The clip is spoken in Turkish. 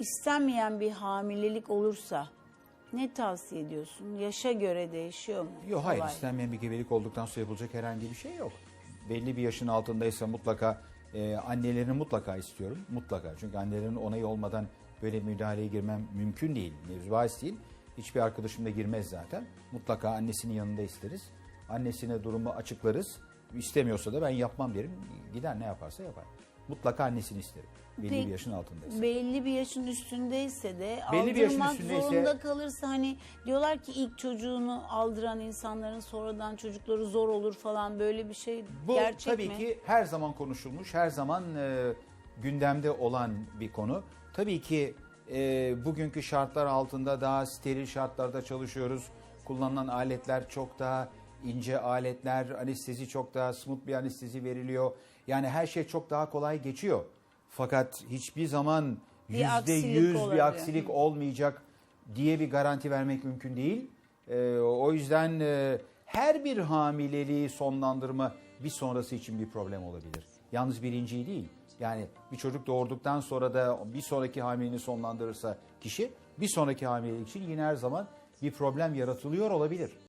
istenmeyen bir hamilelik olursa ne tavsiye ediyorsun? Yaşa göre değişiyor mu? Yok hayır Olay. istenmeyen bir gebelik olduktan sonra yapılacak herhangi bir şey yok. Belli bir yaşın altındaysa mutlaka e, annelerini mutlaka istiyorum. Mutlaka. Çünkü annelerin onayı olmadan böyle müdahaleye girmem mümkün değil. Mevzu bahis değil. Hiçbir arkadaşım da girmez zaten. Mutlaka annesinin yanında isteriz. Annesine durumu açıklarız. İstemiyorsa da ben yapmam derim. Gider ne yaparsa yapar. Mutlaka annesini isterim. Belli Peki, bir yaşın altındaysa. Belli bir yaşın üstündeyse de Belli bir yaşın aldırmak üstündeyse- zorunda kalırsa hani diyorlar ki ilk çocuğunu aldıran insanların sonradan çocukları zor olur falan böyle bir şey Bu gerçek tabii mi? ki her zaman konuşulmuş, her zaman e, gündemde olan bir konu. Tabii ki e, bugünkü şartlar altında daha steril şartlarda çalışıyoruz. Kullanılan aletler çok daha ince aletler, anestezi çok daha smooth bir anestezi veriliyor. Yani her şey çok daha kolay geçiyor. Fakat hiçbir zaman yüzde yüz bir aksilik olmayacak diye bir garanti vermek mümkün değil. Ee, o yüzden e, her bir hamileliği sonlandırma bir sonrası için bir problem olabilir. Yalnız birinciyi değil. Yani bir çocuk doğurduktan sonra da bir sonraki hamileliğini sonlandırırsa kişi bir sonraki hamilelik için yine her zaman bir problem yaratılıyor olabilir.